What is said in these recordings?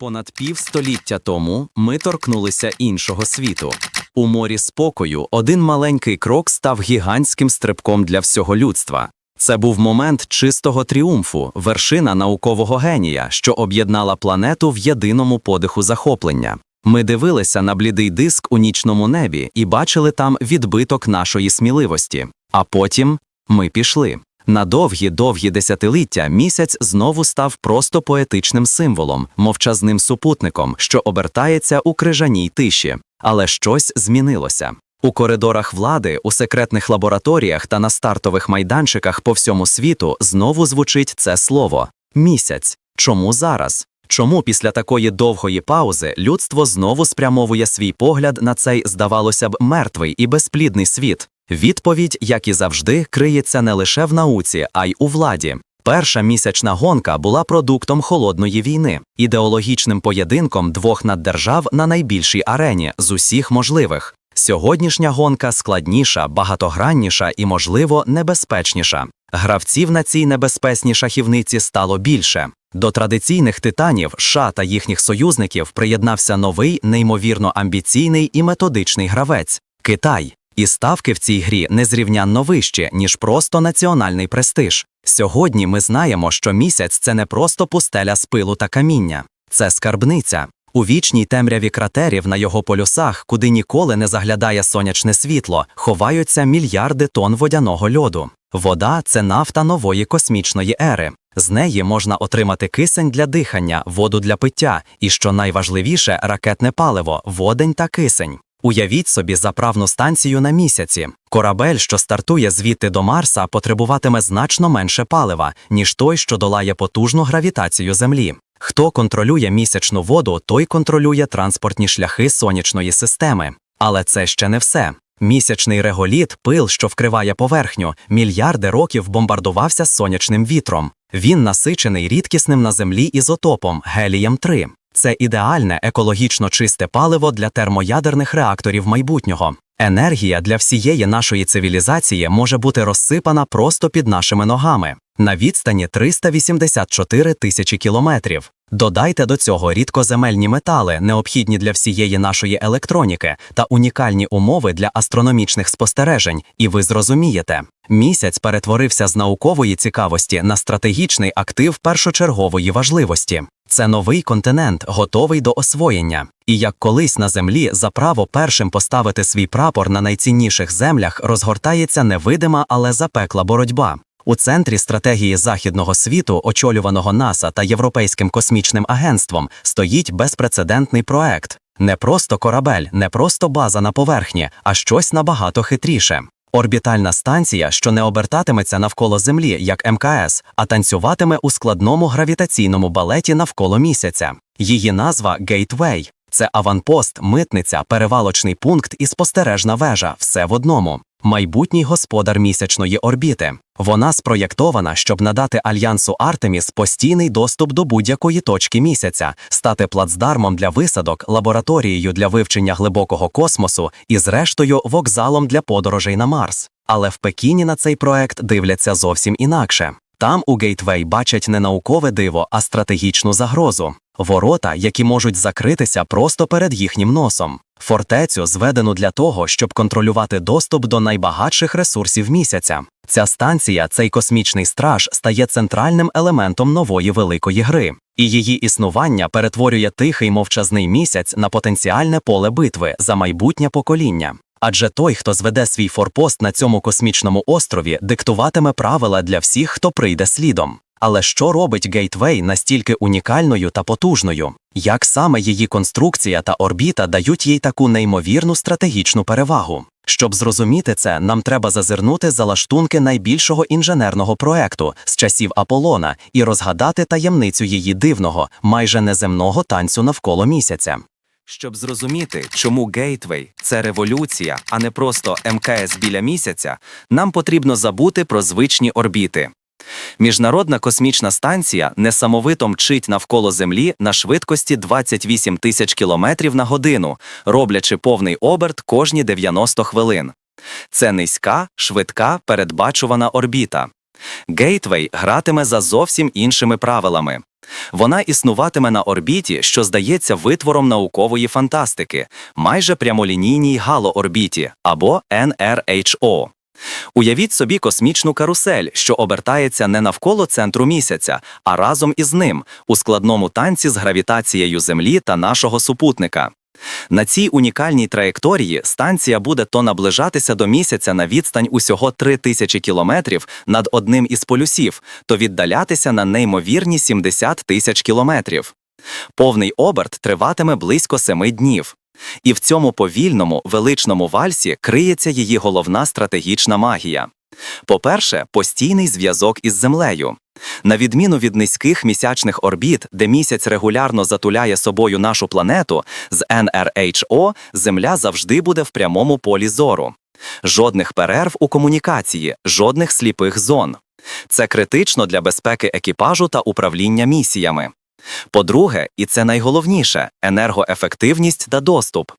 Понад півстоліття тому ми торкнулися іншого світу. У морі спокою один маленький крок став гігантським стрибком для всього людства. Це був момент чистого тріумфу, вершина наукового генія, що об'єднала планету в єдиному подиху захоплення. Ми дивилися на блідий диск у нічному небі і бачили там відбиток нашої сміливості. А потім ми пішли. На довгі-довгі десятиліття місяць знову став просто поетичним символом, мовчазним супутником, що обертається у крижаній тиші. Але щось змінилося. У коридорах влади, у секретних лабораторіях та на стартових майданчиках по всьому світу знову звучить це слово місяць. Чому зараз? Чому після такої довгої паузи людство знову спрямовує свій погляд на цей, здавалося б, мертвий і безплідний світ? Відповідь, як і завжди, криється не лише в науці, а й у владі. Перша місячна гонка була продуктом холодної війни, ідеологічним поєдинком двох наддержав на найбільшій арені з усіх можливих. Сьогоднішня гонка складніша, багатогранніша і, можливо, небезпечніша. Гравців на цій небезпечній шахівниці стало більше. До традиційних титанів США та їхніх союзників приєднався новий, неймовірно амбіційний і методичний гравець Китай. І ставки в цій грі незрівнянно вищі, ніж просто національний престиж. Сьогодні ми знаємо, що місяць це не просто пустеля з пилу та каміння, це скарбниця. У вічній темряві кратерів на його полюсах, куди ніколи не заглядає сонячне світло, ховаються мільярди тонн водяного льоду. Вода це нафта нової космічної ери. З неї можна отримати кисень для дихання, воду для пиття і, що найважливіше, ракетне паливо, водень та кисень. Уявіть собі заправну станцію на місяці. Корабель, що стартує звідти до Марса, потребуватиме значно менше палива, ніж той, що долає потужну гравітацію Землі. Хто контролює місячну воду, той контролює транспортні шляхи сонячної системи. Але це ще не все. Місячний реголіт, пил, що вкриває поверхню, мільярди років бомбардувався сонячним вітром. Він насичений рідкісним на землі ізотопом гелієм 3 Це ідеальне екологічно чисте паливо для термоядерних реакторів майбутнього. Енергія для всієї нашої цивілізації може бути розсипана просто під нашими ногами на відстані 384 тисячі кілометрів. Додайте до цього рідкоземельні метали, необхідні для всієї нашої електроніки, та унікальні умови для астрономічних спостережень, і ви зрозумієте, місяць перетворився з наукової цікавості на стратегічний актив першочергової важливості. Це новий континент, готовий до освоєння. І як колись на землі за право першим поставити свій прапор на найцінніших землях розгортається невидима, але запекла боротьба. У центрі стратегії західного світу, очолюваного НАСА та Європейським космічним агентством, стоїть безпрецедентний проект. Не просто корабель, не просто база на поверхні, а щось набагато хитріше. Орбітальна станція, що не обертатиметься навколо Землі, як МКС, а танцюватиме у складному гравітаційному балеті навколо місяця. Її назва Гейтвей. Це аванпост, митниця, перевалочний пункт і спостережна вежа все в одному. Майбутній господар місячної орбіти. Вона спроєктована, щоб надати альянсу Артеміс постійний доступ до будь-якої точки місяця, стати плацдармом для висадок, лабораторією для вивчення глибокого космосу і, зрештою, вокзалом для подорожей на Марс. Але в Пекіні на цей проект дивляться зовсім інакше. Там у Гейтвей бачать не наукове диво, а стратегічну загрозу. Ворота, які можуть закритися просто перед їхнім носом. Фортецю зведену для того, щоб контролювати доступ до найбагатших ресурсів місяця. Ця станція, цей космічний страж, стає центральним елементом нової великої гри, і її існування перетворює тихий мовчазний місяць на потенціальне поле битви за майбутнє покоління. Адже той, хто зведе свій форпост на цьому космічному острові, диктуватиме правила для всіх, хто прийде слідом. Але що робить Гейтвей настільки унікальною та потужною? Як саме її конструкція та орбіта дають їй таку неймовірну стратегічну перевагу? Щоб зрозуміти це, нам треба зазирнути за лаштунки найбільшого інженерного проекту з часів Аполлона і розгадати таємницю її дивного, майже неземного танцю навколо місяця. Щоб зрозуміти, чому Гейтвей це революція, а не просто МКС біля місяця, нам потрібно забути про звичні орбіти. Міжнародна космічна станція несамовито мчить навколо Землі на швидкості 28 тисяч кілометрів на годину, роблячи повний оберт кожні 90 хвилин. Це низька, швидка, передбачувана орбіта. Гейтвей гратиме за зовсім іншими правилами. Вона існуватиме на орбіті, що здається витвором наукової фантастики, майже прямолінійній галоорбіті або NRHO. Уявіть собі космічну карусель, що обертається не навколо центру місяця, а разом із ним у складному танці з гравітацією Землі та нашого супутника. На цій унікальній траєкторії станція буде то наближатися до місяця на відстань усього 3000 кілометрів над одним із полюсів, то віддалятися на неймовірні 70 тисяч кілометрів. Повний оберт триватиме близько семи днів. І в цьому повільному, величному вальсі криється її головна стратегічна магія. По-перше, постійний зв'язок із Землею. На відміну від низьких місячних орбіт, де місяць регулярно затуляє собою нашу планету, з NRHO Земля завжди буде в прямому полі зору. Жодних перерв у комунікації, жодних сліпих зон. Це критично для безпеки екіпажу та управління місіями. По-друге, і це найголовніше енергоефективність та доступ.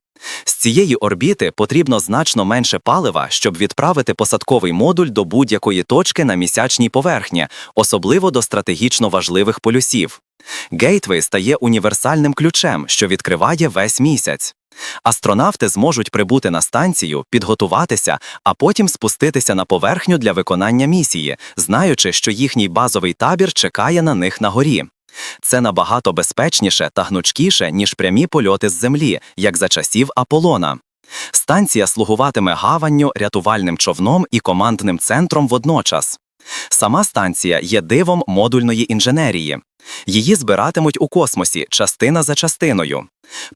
З цієї орбіти потрібно значно менше палива, щоб відправити посадковий модуль до будь-якої точки на місячній поверхні, особливо до стратегічно важливих полюсів. Гейтвей стає універсальним ключем, що відкриває весь місяць. Астронавти зможуть прибути на станцію, підготуватися, а потім спуститися на поверхню для виконання місії, знаючи, що їхній базовий табір чекає на них на горі. Це набагато безпечніше та гнучкіше, ніж прямі польоти з землі, як за часів Аполлона. Станція слугуватиме гаванню, рятувальним човном і командним центром водночас. Сама станція є дивом модульної інженерії. Її збиратимуть у космосі частина за частиною.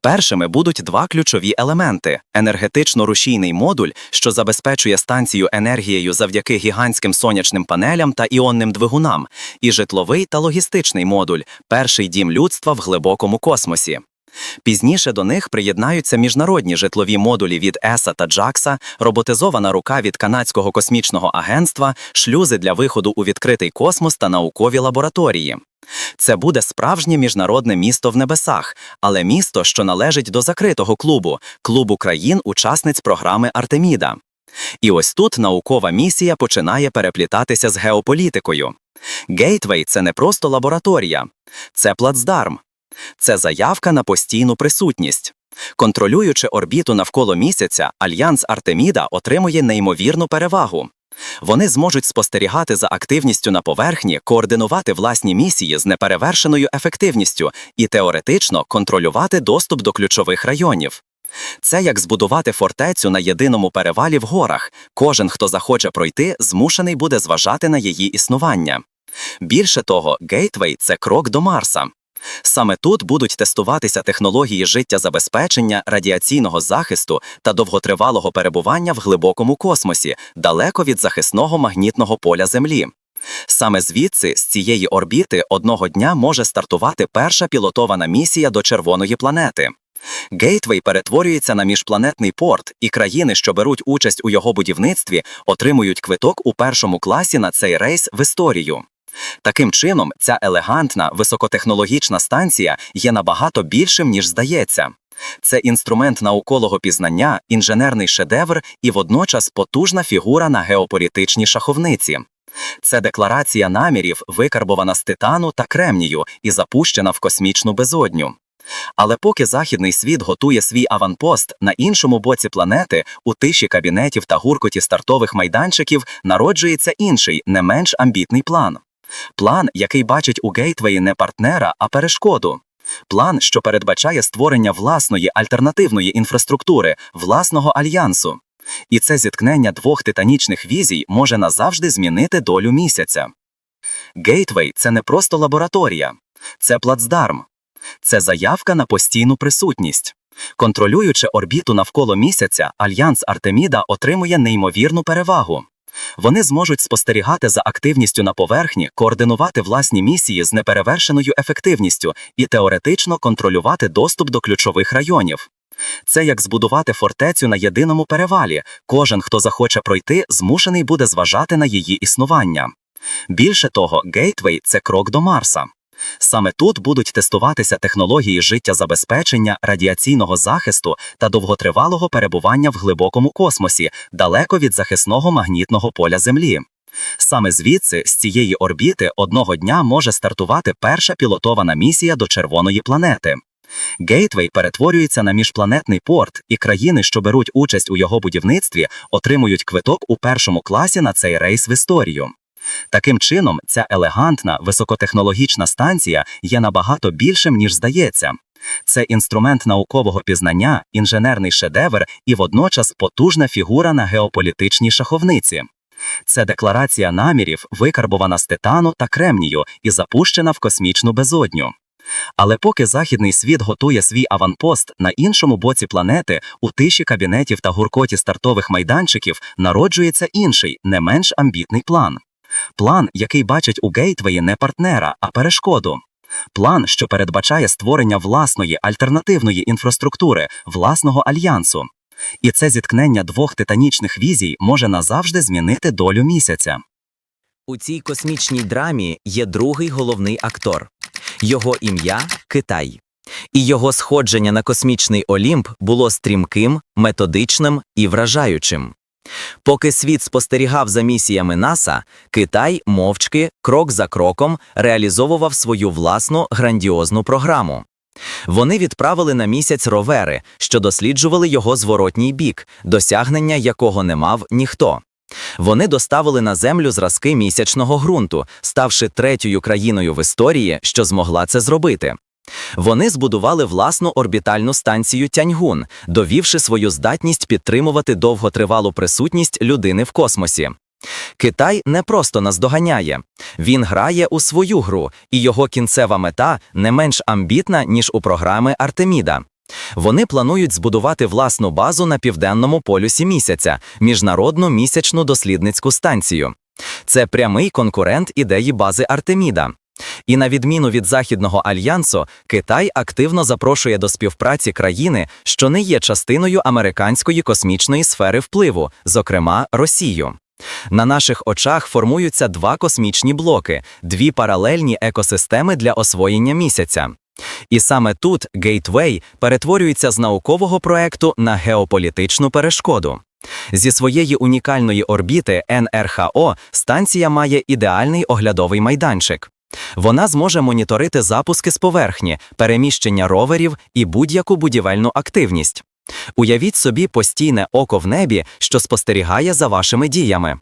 Першими будуть два ключові елементи: енергетично-рушійний модуль, що забезпечує станцію енергією завдяки гігантським сонячним панелям та іонним двигунам, і житловий та логістичний модуль перший дім людства в глибокому космосі. Пізніше до них приєднаються міжнародні житлові модулі від ЕСА та Джакса, роботизована рука від Канадського космічного агентства, шлюзи для виходу у відкритий космос та наукові лабораторії. Це буде справжнє міжнародне місто в небесах, але місто, що належить до закритого клубу, клубу країн-учасниць програми Артеміда. І ось тут наукова місія починає переплітатися з геополітикою. Гейтвей це не просто лабораторія, це плацдарм, це заявка на постійну присутність. Контролюючи орбіту навколо місяця, альянс Артеміда отримує неймовірну перевагу. Вони зможуть спостерігати за активністю на поверхні, координувати власні місії з неперевершеною ефективністю і теоретично контролювати доступ до ключових районів. Це як збудувати фортецю на єдиному перевалі в горах. Кожен, хто захоче пройти, змушений буде зважати на її існування. Більше того, Гейтвей це крок до Марса. Саме тут будуть тестуватися технології життєзабезпечення, радіаційного захисту та довготривалого перебування в глибокому космосі, далеко від захисного магнітного поля Землі. Саме звідси, з цієї орбіти, одного дня може стартувати перша пілотована місія до червоної планети. Гейтвей перетворюється на міжпланетний порт, і країни, що беруть участь у його будівництві, отримують квиток у першому класі на цей рейс в історію. Таким чином, ця елегантна високотехнологічна станція є набагато більшим, ніж здається. Це інструмент наукового пізнання, інженерний шедевр і водночас потужна фігура на геополітичній шаховниці. Це декларація намірів, викарбована з титану та кремнію і запущена в космічну безодню. Але поки західний світ готує свій аванпост на іншому боці планети, у тиші кабінетів та гуркоті стартових майданчиків народжується інший, не менш амбітний план. План, який бачить у Гейтвеї не партнера, а перешкоду. План, що передбачає створення власної альтернативної інфраструктури, власного альянсу. І це зіткнення двох титанічних візій може назавжди змінити долю місяця. Гейтвей це не просто лабораторія, це плацдарм, це заявка на постійну присутність. Контролюючи орбіту навколо місяця, альянс Артеміда отримує неймовірну перевагу. Вони зможуть спостерігати за активністю на поверхні, координувати власні місії з неперевершеною ефективністю і теоретично контролювати доступ до ключових районів. Це як збудувати фортецю на єдиному перевалі. Кожен, хто захоче пройти, змушений буде зважати на її існування. Більше того, Гейтвей це крок до Марса. Саме тут будуть тестуватися технології життєзабезпечення, радіаційного захисту та довготривалого перебування в глибокому космосі, далеко від захисного магнітного поля Землі. Саме звідси, з цієї орбіти, одного дня може стартувати перша пілотована місія до червоної планети. Гейтвей перетворюється на міжпланетний порт, і країни, що беруть участь у його будівництві, отримують квиток у першому класі на цей рейс в історію. Таким чином, ця елегантна високотехнологічна станція є набагато більшим, ніж здається. Це інструмент наукового пізнання, інженерний шедевр і водночас потужна фігура на геополітичній шаховниці. Це декларація намірів, викарбована з титану та кремнію і запущена в космічну безодню. Але поки західний світ готує свій аванпост на іншому боці планети, у тиші кабінетів та гуркоті стартових майданчиків народжується інший, не менш амбітний план. План, який бачить у Гейтвеї не партнера, а перешкоду. План, що передбачає створення власної альтернативної інфраструктури, власного альянсу. І це зіткнення двох титанічних візій може назавжди змінити долю місяця. У цій космічній драмі є другий головний актор. Його ім'я Китай. І його сходження на космічний Олімп було стрімким, методичним і вражаючим. Поки світ спостерігав за місіями НАСА, Китай мовчки, крок за кроком, реалізовував свою власну грандіозну програму. Вони відправили на місяць ровери, що досліджували його зворотній бік, досягнення якого не мав ніхто. Вони доставили на землю зразки місячного ґрунту, ставши третьою країною в історії, що змогла це зробити. Вони збудували власну орбітальну станцію Тяньгун, довівши свою здатність підтримувати довготривалу присутність людини в космосі. Китай не просто наздоганяє, він грає у свою гру, і його кінцева мета не менш амбітна, ніж у програми Артеміда. Вони планують збудувати власну базу на південному полюсі місяця, міжнародну місячну дослідницьку станцію. Це прямий конкурент ідеї бази Артеміда. І на відміну від Західного альянсу, Китай активно запрошує до співпраці країни, що не є частиною американської космічної сфери впливу, зокрема Росію. На наших очах формуються два космічні блоки, дві паралельні екосистеми для освоєння місяця. І саме тут Гейтвей перетворюється з наукового проекту на геополітичну перешкоду. Зі своєї унікальної орбіти НРХО станція має ідеальний оглядовий майданчик. Вона зможе моніторити запуски з поверхні, переміщення роверів і будь-яку будівельну активність. Уявіть собі постійне око в небі, що спостерігає за вашими діями.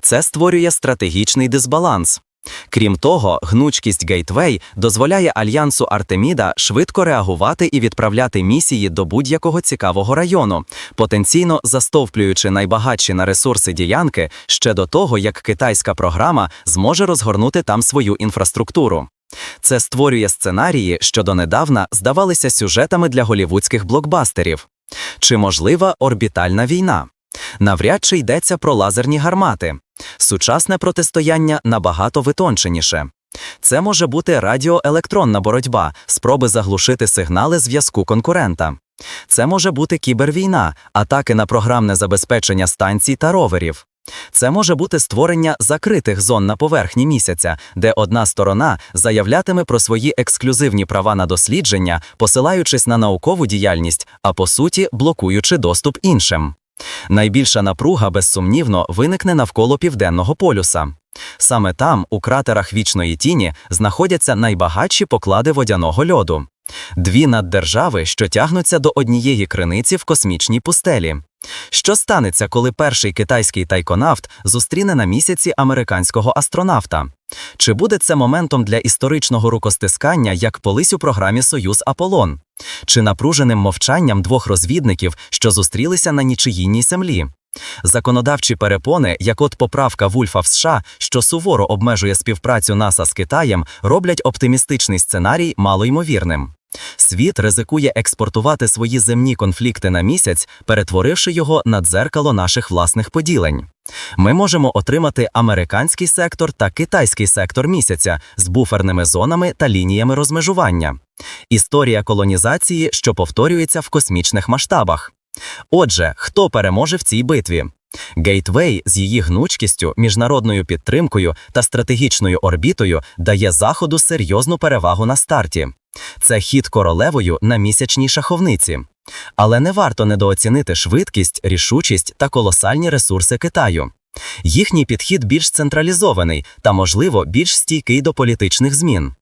Це створює стратегічний дисбаланс. Крім того, гнучкість Гейтвей дозволяє альянсу Артеміда швидко реагувати і відправляти місії до будь-якого цікавого району, потенційно застовплюючи найбагатші на ресурси діянки ще до того, як китайська програма зможе розгорнути там свою інфраструктуру. Це створює сценарії, що донедавна здавалися сюжетами для голівудських блокбастерів. Чи можлива орбітальна війна? Навряд чи йдеться про лазерні гармати. Сучасне протистояння набагато витонченіше. Це може бути радіоелектронна боротьба, спроби заглушити сигнали зв'язку конкурента. Це може бути кібервійна, атаки на програмне забезпечення станцій та роверів. Це може бути створення закритих зон на поверхні місяця, де одна сторона заявлятиме про свої ексклюзивні права на дослідження, посилаючись на наукову діяльність, а по суті блокуючи доступ іншим. Найбільша напруга, безсумнівно, виникне навколо південного полюса. Саме там, у кратерах вічної тіні, знаходяться найбагатші поклади водяного льоду. Дві наддержави, що тягнуться до однієї криниці в космічній пустелі. Що станеться, коли перший китайський тайконавт зустріне на місяці американського астронавта? Чи буде це моментом для історичного рукостискання, як колись у програмі Союз Аполлон? Чи напруженим мовчанням двох розвідників, що зустрілися на нічиїній землі? Законодавчі перепони, як от поправка Вульфа в США, що суворо обмежує співпрацю НАСА з Китаєм, роблять оптимістичний сценарій малоймовірним. Світ ризикує експортувати свої земні конфлікти на місяць, перетворивши його на дзеркало наших власних поділень. Ми можемо отримати американський сектор та китайський сектор місяця з буферними зонами та лініями розмежування. Історія колонізації, що повторюється в космічних масштабах. Отже, хто переможе в цій битві? Гейтвей з її гнучкістю, міжнародною підтримкою та стратегічною орбітою дає заходу серйозну перевагу на старті. Це хід королевою на місячній шаховниці. Але не варто недооцінити швидкість, рішучість та колосальні ресурси Китаю. Їхній підхід більш централізований та, можливо, більш стійкий до політичних змін.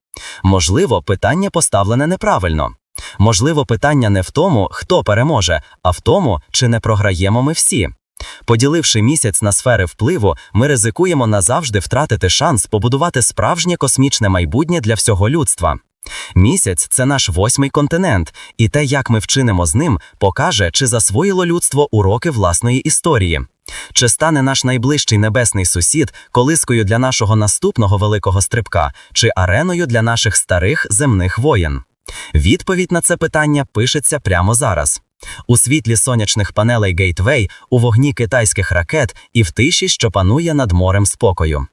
Можливо, питання поставлене неправильно. Можливо, питання не в тому, хто переможе, а в тому, чи не програємо ми всі. Поділивши місяць на сфери впливу, ми ризикуємо назавжди втратити шанс побудувати справжнє космічне майбутнє для всього людства. Місяць це наш восьмий континент, і те, як ми вчинимо з ним, покаже, чи засвоїло людство уроки власної історії. Чи стане наш найближчий небесний сусід колискою для нашого наступного великого стрибка, чи ареною для наших старих земних воєн? Відповідь на це питання пишеться прямо зараз. У світлі сонячних панелей Гейтвей, у вогні китайських ракет і в тиші, що панує над морем спокою.